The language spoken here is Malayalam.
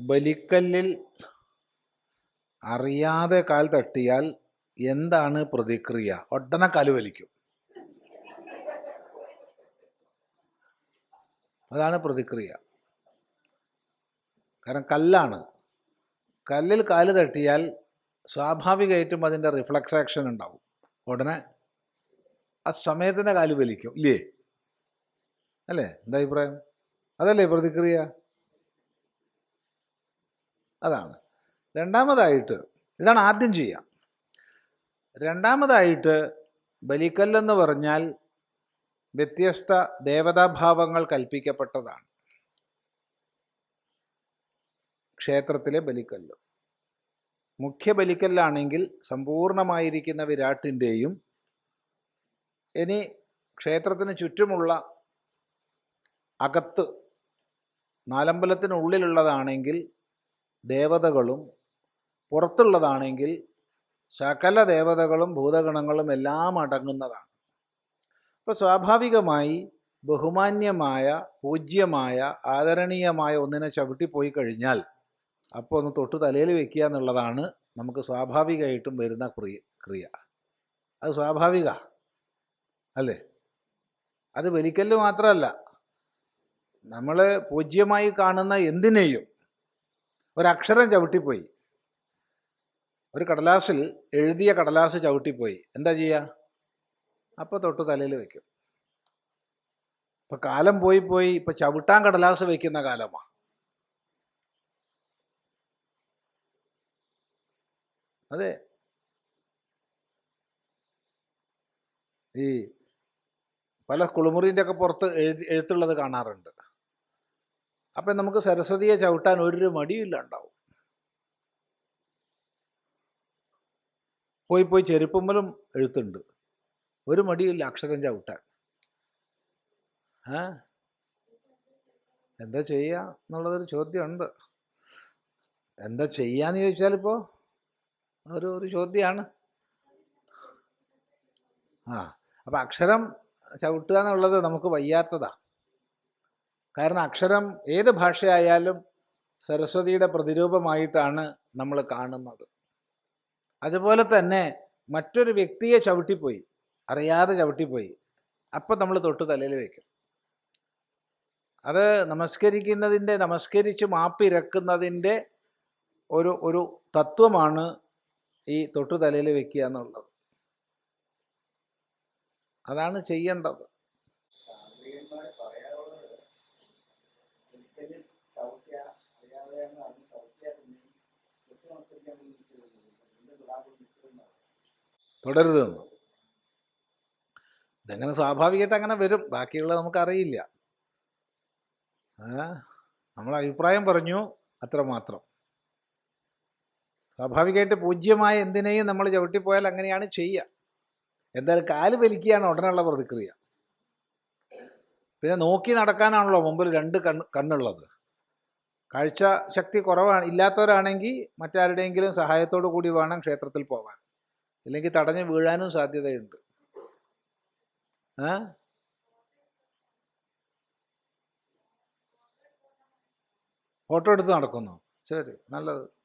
ബലിക്കല്ലിൽ അറിയാതെ കാൽ തട്ടിയാൽ എന്താണ് പ്രതിക്രിയ? ഒട്ടനെ കാൽ വലിക്കും. അതാണ് പ്രതിക്രിയ. കാരണം കല്ലാണ്. കല്ലിൽ കാൽ തട്ടിയാൽ സ്വാഭാവികമായിട്ടും അതിന്റെ റിഫ്ലക്സ് ആക്ഷൻ ഉണ്ടാവും. ഉടനെ ആ സമയത്തിന്റെ കാൽ വലിക്കും. ഇല്ലേ? അല്ലേ? എന്താ അഭിപ്രായം? അതല്ലേ പ്രതിക്രിയ? അതാണ്. രണ്ടാമതായിട്ട് ഇതാണ് ആദ്യം ചെയ്യുക രണ്ടാമതായിട്ട് ബലിക്കല്ലെന്ന് പറഞ്ഞാൽ വ്യത്യസ്ത ദേവതാഭാവങ്ങൾ കൽപ്പിക്കപ്പെട്ടതാണ്. ക്ഷേത്രത്തിലെ ബലിക്കല്ല്. മുഖ്യ ബലിക്കല്ലാണെങ്കിൽ സമ്പൂർണമായിരിക്കുന്ന വിരാട്ടിന്റെയും ഇനി ക്ഷേത്രത്തിന് ചുറ്റുമുള്ള അകത്ത് നാലമ്പലത്തിനുള്ളിലുള്ളതാണെങ്കിൽ ദേവതകളും പുറത്തുള്ളതാണെങ്കിൽ സകല ദേവതകളും ഭൂതഗണങ്ങളും എല്ലാം അടങ്ങുന്നതാണ്. അപ്പോൾ സ്വാഭാവികമായി ബഹുമാന്യമായ പൂജ്യമായ ആദരണീയമായ ഒന്നിനെ ചവിട്ടിപ്പോയി കഴിഞ്ഞാൽ അപ്പോൾ ഒന്ന് തൊട്ട് തലയിൽ വെക്കുക എന്നുള്ളതാണ് നമുക്ക് സ്വാഭാവികമായിട്ടും വരുന്ന ക്രിയ ക്രിയ. അത് സ്വാഭാവിക അല്ലേ? അത് വലിക്കൽ മാത്രമല്ല നമ്മൾ പൂജ്യമായി കാണുന്ന എന്തിനേയും ഒരക്ഷരം ചവിട്ടിപ്പോയി. ഒരു കടലാസിൽ എഴുതിയ കടലാസ് ചവിട്ടിപ്പോയി. എന്താ ചെയ്യുക? അപ്പോൾ തൊട്ട് തലയിൽ വെക്കും. ഇപ്പം കാലം പോയി പോയി ഇപ്പം ചവിട്ടാൻ കടലാസ് വെക്കുന്ന കാലമാണ് അതെ. ഈ പല കുളിമുറിന്റെ ഒക്കെ പുറത്ത് എഴുതി എഴുത്തുള്ളത് കാണാറുണ്ട്. അപ്പം നമുക്ക് സരസ്വതിയെ ചവിട്ടാൻ ഒരു മടിയില്ല ഉണ്ടാവും പോയി പോയി ചെരുപ്പുമ്മലും എഴുത്തുണ്ട്. ഒരു മടിയില്ല അക്ഷരം ചവിട്ടാൻ. എന്താ ചെയ്യുക എന്നുള്ളതൊരു ചോദ്യമുണ്ട്. എന്താ ചെയ്യാന്ന് ചോദിച്ചാൽ ഇപ്പോൾ ഒരു ഒരു ചോദ്യമാണ് ആ അപ്പം അക്ഷരം ചവിട്ടുക എന്നുള്ളത് നമുക്ക് വയ്യാത്തതാ. കാരണം അക്ഷരം ഏത് ഭാഷയായാലും സരസ്വതിയുടെ പ്രതിരൂപമായിട്ടാണ് നമ്മൾ കാണുന്നത്. അതുപോലെ തന്നെ മറ്റൊരു വ്യക്തിയെ ചവിട്ടിപ്പോയി അറിയാതെ ചവിട്ടിപ്പോയി അപ്പം നമ്മൾ തൊട്ട് തലയിൽ വയ്ക്കും അത് നമസ്കരിക്കുന്നതിന്റെ നമസ്കരിച്ച് മാപ്പിരക്കുന്നതിന്റെ ഒരു ഒരു തത്വമാണ് ഈ തൊട്ടു തലയിൽ വെക്കുക എന്നുള്ളത്. അതാണ് ചെയ്യേണ്ടത്. തുടരുതെന്ന്. ഇതെങ്ങനെ സ്വാഭാവികമായിട്ട് അങ്ങനെ വരും? ബാക്കിയുള്ളത് നമുക്കറിയില്ല. നമ്മൾ അഭിപ്രായം പറഞ്ഞു അത്രമാത്രം സ്വാഭാവികമായിട്ട് പൂജ്യമായ എന്തിനേയും നമ്മൾ ചവിട്ടിപ്പോയാൽ അങ്ങനെയാണ് ചെയ്യുക. എന്തായാലും കാൽ വലിക്കുകയാണ് ഉടനുള്ള പ്രതിക്രിയ. പിന്നെ നോക്കി നടക്കാനാണല്ലോ മുമ്പിൽ രണ്ട് കണ്ണ് കണ്ണുള്ളത്. കാഴ്ച ശക്തി കുറവാണ് ഇല്ലാത്തവരാണെങ്കിൽ മറ്റാരുടെയെങ്കിലും സഹായത്തോടു കൂടി വേണം ക്ഷേത്രത്തിൽ പോകാൻ. ഇല്ലെങ്കിൽ തടഞ്ഞു വീഴാനും സാധ്യതയുണ്ട്. ആ? ഫോട്ടോ എടുത്ത് നടക്കുന്നു? ശരി നല്ലത്.